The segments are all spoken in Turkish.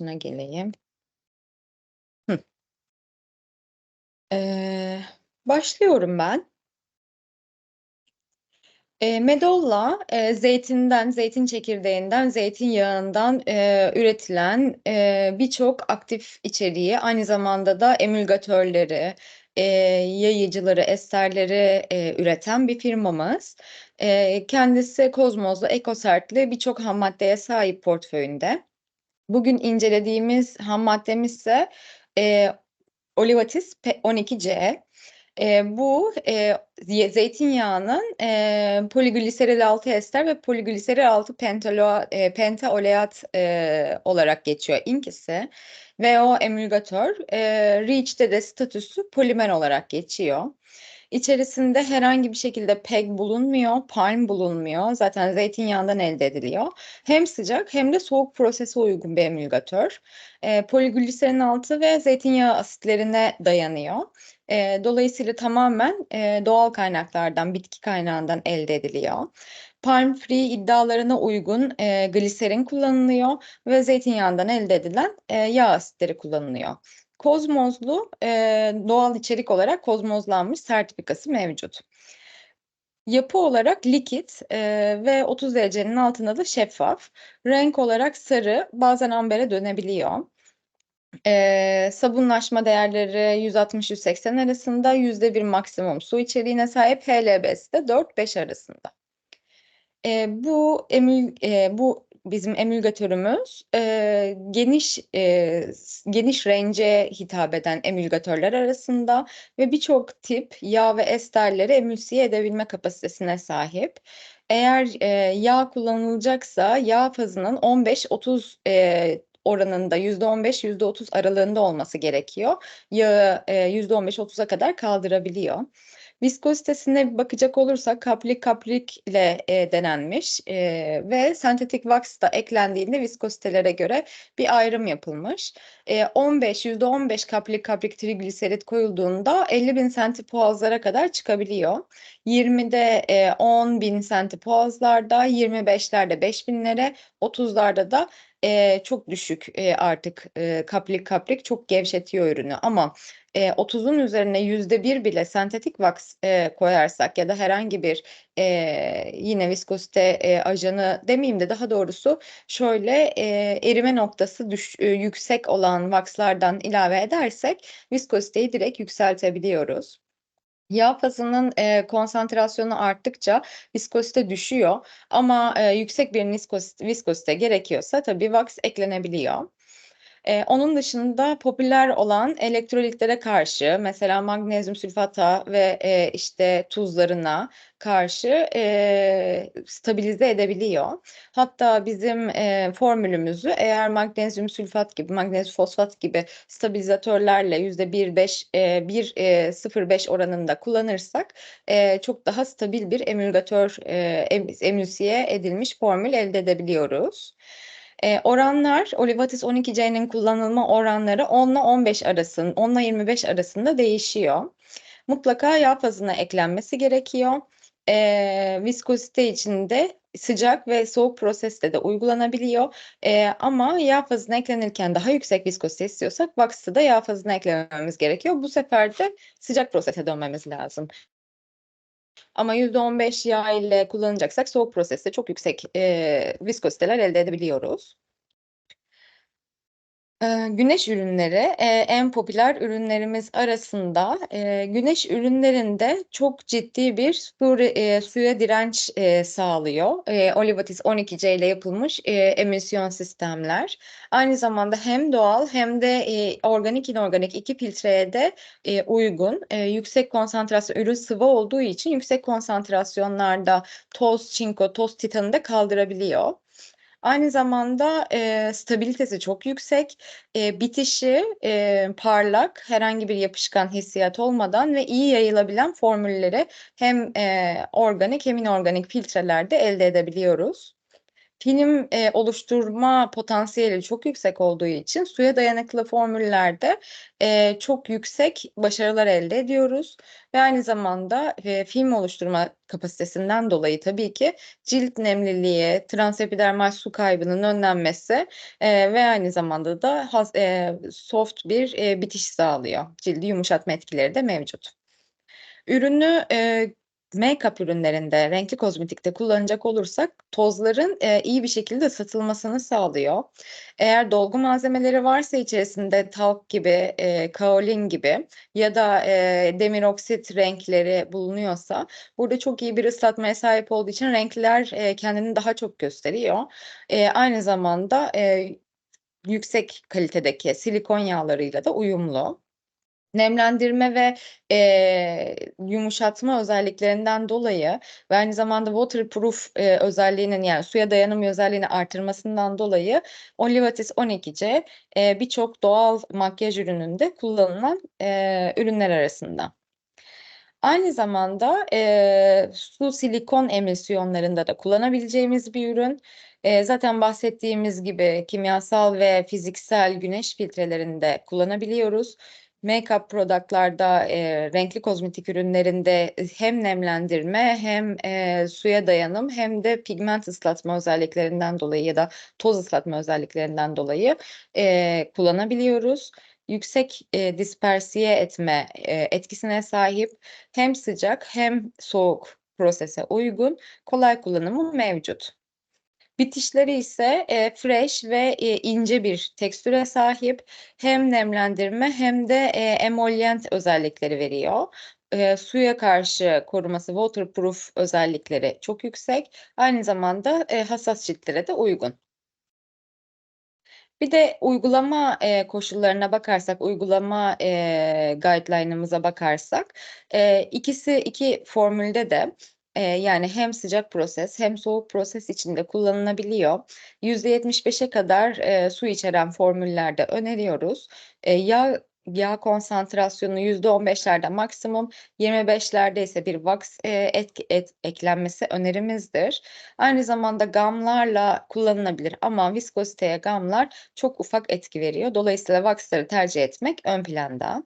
Buna geleyim. Eee, başlıyorum ben. Eee, Medolla, eee, zeytinden, zeytin çekirdeğinden, zeytinyağından, eee, üretilen, eee, birçok aktif içeriği, aynı zamanda da emülgatörleri, eee, yayıcıları, esterleri, eee, üreten bir firmamız. Eee, kendisi Kozmos'lu, Ecosert'li birçok hammaddeye sahip portföyünde. Bugün incelediğimiz hammaddemizse, eee, Olivatis P12C. Eee, bu, ye zeytinyağının, eee, poligliserol 6 ester ve poligliserol 6 pentaloa eee, pentaoleat, eee, olarak geçiyor inkisi ve o emülgatör, eee, REACH'te de statüsü polimer olarak geçiyor. İçerisinde herhangi bir şekilde PEG bulunmuyor, palm bulunmuyor. Zaten zeytinyağından elde ediliyor. Hem sıcak hem de soğuk prosese uygun bir emülgatör. Eee, poligliserin 6 ve zeytinyağı asitlerine dayanıyor. Eee, dolayısıyla tamamen, eee, doğal kaynaklardan, bitki kaynağından elde ediliyor. Palm free iddialarına uygun, eee, gliserin kullanılıyor ve zeytinyağından elde edilen, eee, yağ asitleri kullanılıyor. Kozmos'lu, eee, doğal içerik olarak kozmozlanmış sertifikası mevcut. Yapı olarak likit, eee, ve 30 derecenin altında da şeffaf. Renk olarak sarı, bazen ambere dönebiliyor. Eee, sabunlaşma değerleri 160-180 arasında, %1 maksimum su içeriğine sahip, HLB'si de 4-5 arasında. Eee, bu emül eee, bu bizim emülgatörümüz, eee, geniş, s geniş range'e hitap eden emülgatörler arasında ve birçok tip yağ ve esterleri emülsiye edebilme kapasitesine sahip. Eğer, eee, yağ kullanılacaksa yağ fazının 15-30, eee, oranında, %15, %30 aralığında olması gerekiyor. Yağı, eee, %15-30'a kadar kaldırabiliyor. Viskozitesine bakacak olursak kaplik kaprikle, eee, denenmiş, eee, ve sentetik waks da eklendiğinde viskozitelere göre bir ayrım yapılmış. Eee, 15, %15 kaplik kaprik trigliserit koyulduğunda 50.000 sentipoazlara kadar çıkabiliyor. 20'de, eee, 10.000 sentipoazlarda, 25'lerde 5.000'lere, 30'larda da, eee, çok düşük, eee, artık, eee, kaplik kaprik çok gevşetiyor ürünü ama, eee, 30'un üzerine %1 bile sentetik waks, eee, koyarsak ya da herhangi bir, eee, yine viskozite, eee, ajanı demeyeyim de daha doğrusu şöyle, eee, erime noktası düş eee, yüksek olan wakslardan ilave edersek viskoziteyi direkt yükseltebiliyoruz. Yağ fazının, eee, konsantrasyonu arttıkça viskozite düşüyor ama, eee, yüksek bir niskoz viskozite gerekiyorsa tabii waks eklenebiliyor. Eee, onun dışında popüler olan elektrolitlere karşı, mesela magnezyum sülfata ve, eee, işte, tuzlarına karşı, eee, stabilize edebiliyor. Hatta bizim, eee, formülümüzü eğer magnezyum sülfat gibi, magnezyum fosfat gibi stabilizatörlerle %1-5, eee, 1 eee, 0,5 oranında kullanırsak, eee, çok daha stabil bir emülgatör, em emülsiye edilmiş formül elde edebiliyoruz. Eee, oranlar Olivatis 12C'nin kullanılma oranları 10'la 15 arasın 10'la 25 arasında değişiyor. Mutlaka yağ fazına eklenmesi gerekiyor. Eee, viskozite için de sıcak ve soğuk proseste de uygulanabiliyor. Eee, ama yağ fazına eklenirken daha yüksek viskozite istiyorsak waksı da yağ fazına eklememiz gerekiyor. Bu sefer de sıcak prosese dönmemiz lazım. Ama %15 yağ ile kullanacaksak soğuk proseste çok yüksek, eee, viskoziteler elde edebiliyoruz. Güneş ürünleri, en popüler ürünlerimiz arasında, güneş ürünlerinde çok ciddi bir suya direnç, sağlıyor. Olivatis 12C ile yapılmış, emisyon sistemler. Aynı zamanda hem doğal hem de, organik, inorganik 2 filtreye de, uygun. Yüksek konsantrasyon ürün sıvı olduğu için yüksek konsantrasyonlarda toz, çinko, toz titanı da kaldırabiliyor. Aynı zamanda, eee, stabilitesi çok yüksek. Eee, bitişi, eee, parlak, herhangi bir yapışkan hissiyat olmadan ve iyi yayılabilen formülleri hem, eee, organik hem inorganik filtrelerde elde edebiliyoruz. Film, eee, oluşturma potansiyeli çok yüksek olduğu için suya dayanıklı formüllerde, eee, çok yüksek başarılar elde ediyoruz ve aynı zamanda, eee, film oluşturma kapasitesinden dolayı tabii ki cilt nemliliği, transepidermal su kaybının önlenmesi, eee, ve aynı zamanda da has eee, soft bir, eee, bitiş sağlıyor. Cildi yumuşatma etkileri de mevcut. Ürünü, eee, make-up ürünlerinde, renkli kozmetikte kullanacak olursak tozların, eee, iyi bir şekilde satılmasını sağlıyor. Eğer dolgu malzemeleri varsa içerisinde talk gibi, eee, kaolin gibi ya da, eee, demir oksit renkleri bulunuyorsa burada çok iyi bir ıslatmaya sahip olduğu için renkler, eee, kendini daha çok gösteriyor. Eee, aynı zamanda, eee, yüksek kalitedeki silikon yağlarıyla da uyumlu. Nemlendirme ve, eee, yumuşatma özelliklerinden dolayı ve aynı zamanda waterproof, eee, özelliğinin yani suya dayanımı özelliğini artırmasından dolayı Olivatis 12C, eee, birçok doğal makyaj ürününde kullanılan, eee, ürünler arasında. Aynı zamanda, eee, su silikon emisyonlarında da kullanabileceğimiz bir ürün. Eee, zaten bahsettiğimiz gibi kimyasal ve fiziksel güneş filtrelerinde kullanabiliyoruz. Make-up product'larda, eee, renkli kozmetik ürünlerinde hem nemlendirme hem, eee, suya dayanım hem de pigment ıslatma özelliklerinden dolayı ya da toz ıslatma özelliklerinden dolayı, eee, kullanabiliyoruz. Yüksek, eee, dispersiye etme, eee, etkisine sahip hem sıcak hem soğuk prosese uygun, kolay kullanımı mevcut. Bitişleri ise, eee, fresh ve, eee, ince bir tekstüre sahip. Hem nemlendirme hem de, eee, emollient özellikleri veriyor. Eee, suya karşı koruması, waterproof özellikleri çok yüksek. Aynı zamanda, eee, hassas ciltlere de uygun. Bir de uygulama, eee, koşullarına bakarsak, uygulama, eee, guideline'ımıza bakarsak, eee, ikisi iki formülde de, yani hem sıcak proses hem soğuk proses için de kullanılabiliyor. %75'e kadar, eee, su içeren formüllerde öneriyoruz. Eee, yağ yağ konsantrasyonu %15'lerde maksimum, 25'lerde ise bir wax, eee, etki et eklenmesi önerimizdir. Aynı zamanda gamlarla kullanılabilir ama viskoziteye gamlar çok ufak etki veriyor. Dolayısıyla wax'ları tercih etmek ön planda.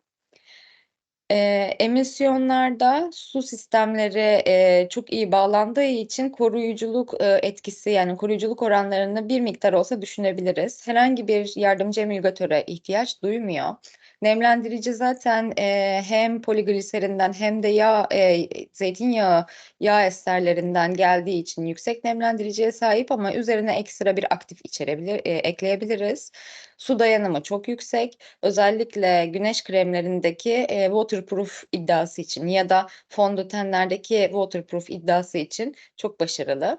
Eee, emisyonlarda su sistemleri, eee, çok iyi bağlandığı için koruyuculuk, eee, etkisi yani koruyuculuk oranlarını bir miktar olsa düşünebiliriz. Herhangi bir yardımcı emülgatöre ihtiyaç duymuyor. Nemlendirici zaten, eee, hem poligliserinden hem de yağ, eee, zeytinyağı, yağ esterlerinden geldiği için yüksek nemlendiriciye sahip ama üzerine ekstra bir aktif içerebilir eee, ekleyebiliriz. Su dayanımı çok yüksek. Özellikle güneş kremlerindeki, eee, waterproof iddiası için ya da fondötenlerdeki waterproof iddiası için çok başarılı.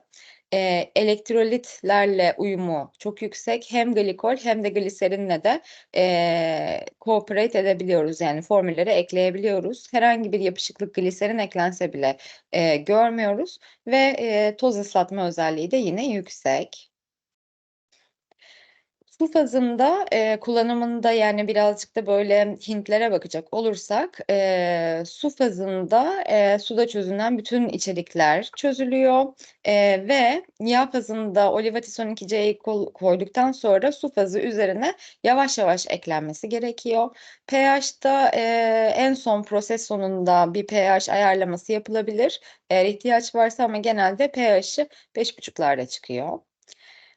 Eee, elektrolitlerle uyumu çok yüksek. Hem glikol hem de gliserinle de, eee, cooperate edebiliyoruz, yani formüllere ekleyebiliyoruz. Herhangi bir yapışıklık gliserin eklense bile, eee, görmüyoruz ve, eee, toz ıslatma özelliği de yine yüksek. Su fazında, eee, kullanımında, yani, birazcık da böyle Hintlere bakacak olursak, eee, su fazında, eee, suda çözünen bütün içerikler çözülüyor, eee, ve yağ fazında Olivatis 12C'yi kol koyduktan sonra su fazı üzerine yavaş yavaş eklenmesi gerekiyor. pH'ta, eee, en son proses sonunda bir pH ayarlaması yapılabilir, eğer ihtiyaç varsa ama genelde pH'i 5,5'larda çıkıyor.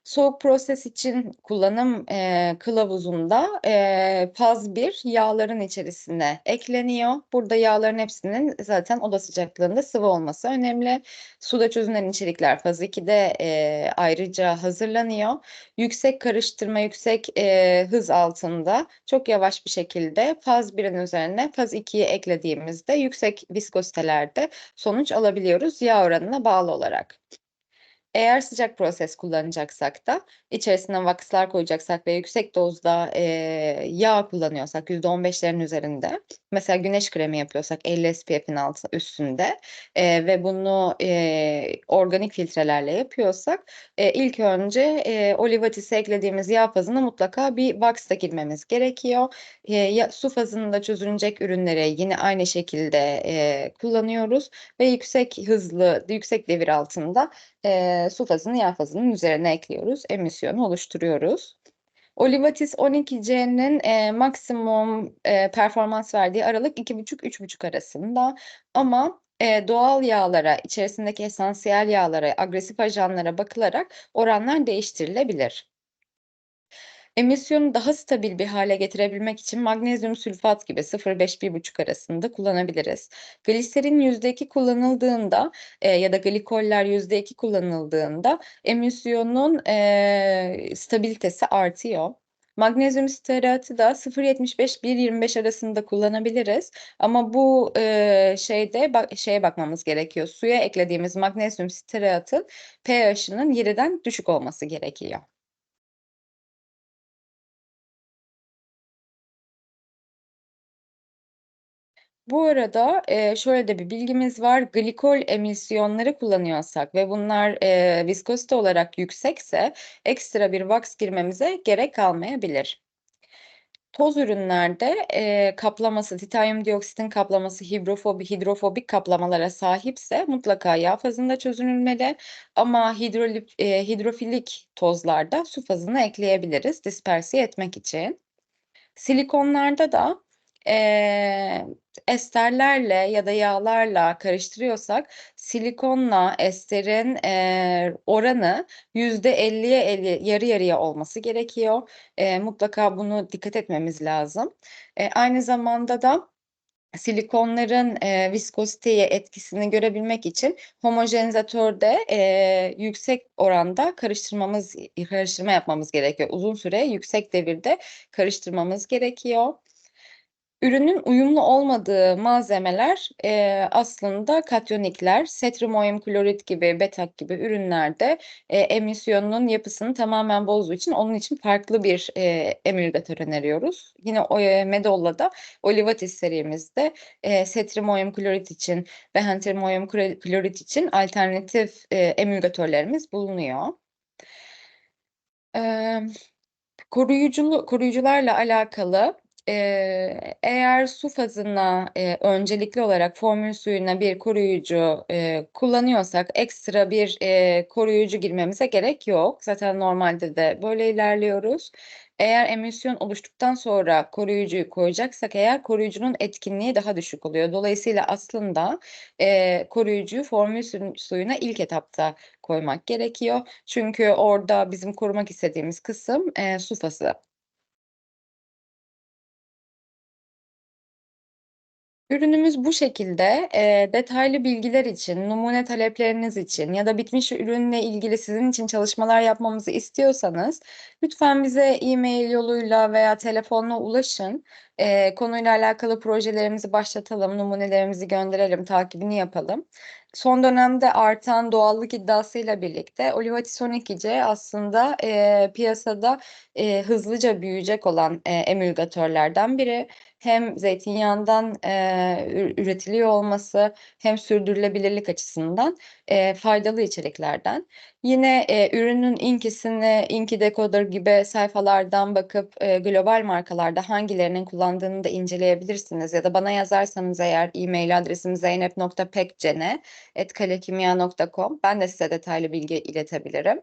Soğuk proses için kullanım, eee, kılavuzunda, eee, faz 1 yağların içerisine ekleniyor. Burada yağların hepsinin zaten oda sıcaklığında sıvı olması önemli. Suda çözünen içerikler faz 2'de, eee, ayrıca hazırlanıyor. Yüksek karıştırma, yüksek, eee, hız altında çok yavaş bir şekilde faz 1'in üzerine faz 2'yi eklediğimizde yüksek viskozitelerde sonuç alabiliyoruz yağ oranına bağlı olarak. Eğer sıcak proses kullanacaksak da içerisine wax'lar koyacaksak ve yüksek dozda, eee, yağ kullanıyorsak %15'lerin üzerinde, mesela güneş kremi yapıyorsak 50 SPF'in altı üstünde, eee, ve bunu, eee, organik filtrelerle yapıyorsak, eee, ilk önce, eee, Olivatis'e eklediğimiz yağ fazına mutlaka bir wax da girmemiz gerekiyor. Eee, ya su fazında çözünecek ürünleri yine aynı şekilde, eee, kullanıyoruz ve yüksek hızlı, yüksek devir altında, eee, su fazını yağ fazının üzerine ekliyoruz, emisyonu oluşturuyoruz. Olivatis 12C'nin, eee, maksimum, eee, performans verdiği aralık 2,5-3,5 arasında ama, eee, doğal yağlara, içerisindeki esansiyel yağlara, agresif ajanlara bakılarak oranlar değiştirilebilir. Emisyonu daha stabil bir hale getirebilmek için magnezyum sülfat gibi 0,5-1,5 arasında kullanabiliriz. Gliserin %2 kullanıldığında, eee, ya da glikoller %2 kullanıldığında emisyonun, eee, stabilitesi artıyor. Magnezyum stearatı da 0,75-1,25 arasında kullanabiliriz ama bu, eee, şeyde bak şeye bakmamız gerekiyor, suya eklediğimiz magnezyum stearatın pH'ının 7'den düşük olması gerekiyor. Bu arada, eee, şöyle de bir bilgimiz var. Glikol emisyonları kullanıyorsak ve bunlar, eee, viskozite olarak yüksekse ekstra bir waks girmemize gerek kalmayabilir. Toz ürünlerde, eee, kaplaması, titanyum dioksitin kaplaması hidrofobi hidrofobik kaplamalara sahipse mutlaka yağ fazında çözünülmeli ama hidrolip eee, hidrofilik tozlarda su fazını ekleyebiliriz disperse etmek için. Silikonlarda da, eee, esterlerle ya da yağlarla karıştırıyorsak silikonla esterin, eee, oranı %50'ye 50 yarı yarıya olması gerekiyor. Eee, mutlaka bunu dikkat etmemiz lazım. Eee, aynı zamanda da silikonların, eee, viskoziteye etkisini görebilmek için homojenizatörde, eee, yüksek oranda karıştırmamız karıştırma yapmamız gerekiyor. Uzun süre yüksek devirde karıştırmamız gerekiyor. Ürünün uyumlu olmadığı malzemeler, eee, aslında katyonikler. Setriumyum klorit gibi, betak gibi ürünlerde, eee, emisyonun yapısını tamamen bozduğu için onun için farklı bir, eee, emülgatör öneriyoruz. Yine o eee, Medolla'da Olivatis serimizde, eee, setriumyum klorit için ve henteriumyum klo klorit için alternatif, eee, emülgatörlerimiz bulunuyor. Emm, koruyuculu koruyucularla alakalı, eğer su fazına, eee, öncelikli olarak formül suyuna bir koruyucu, eee, kullanıyorsak ekstra bir, eee, koruyucu girmemize gerek yok. Zaten normalde de böyle ilerliyoruz. Eğer emisyon oluştuktan sonra koruyucuyu koyacaksak eğer koruyucunun etkinliği daha düşük oluyor. Dolayısıyla aslında, eee, koruyucuyu formül suyun suyuna ilk etapta koymak gerekiyor. Çünkü orada bizim korumak istediğimiz kısım, eee, su fazı. Ürünümüz bu şekilde. Eee, detaylı bilgiler için, numune talepleriniz için ya da bitmiş ürünle ilgili sizin için çalışmalar yapmamızı istiyorsanız lütfen bize e-mail yoluyla veya telefonla ulaşın. Eee, konuyla alakalı projelerimizi başlatalım, numunelerimizi gönderelim, takibini yapalım. Son dönemde artan doğallık iddiasıyla birlikte Olivatis 12C aslında, eee, piyasada, eee, hızlıca büyüyecek olan, eee, emülgatörlerden biri. Hem zeytinyağından, ü üretiliyor olması hem sürdürülebilirlik açısından, eee, faydalı içeriklerden. Yine, eee, ürünün inkisini Inki Decoder gibi sayfalardan bakıp, eee, global markalarda hangilerinin kullandığını da inceleyebilirsiniz ya da bana yazarsanız eğer e-mail adresim zeynep.pekcene@kalekimya.com ben de size detaylı bilgi iletebilirim.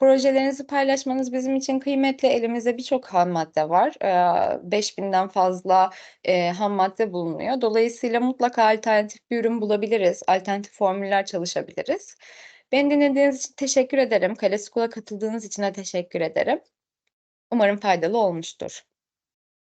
Projelerinizi paylaşmanız bizim için kıymetli. Elimizde birçok hammadde var. Eee, 5000'den fazla, eee, hammadde bulunuyor. Dolayısıyla mutlaka alternatif bir ürün bulabiliriz. Alternatif formüller çalışabiliriz. Beni dinlediğiniz için teşekkür ederim. Kale School'a katıldığınız için de teşekkür ederim. Umarım faydalı olmuştur.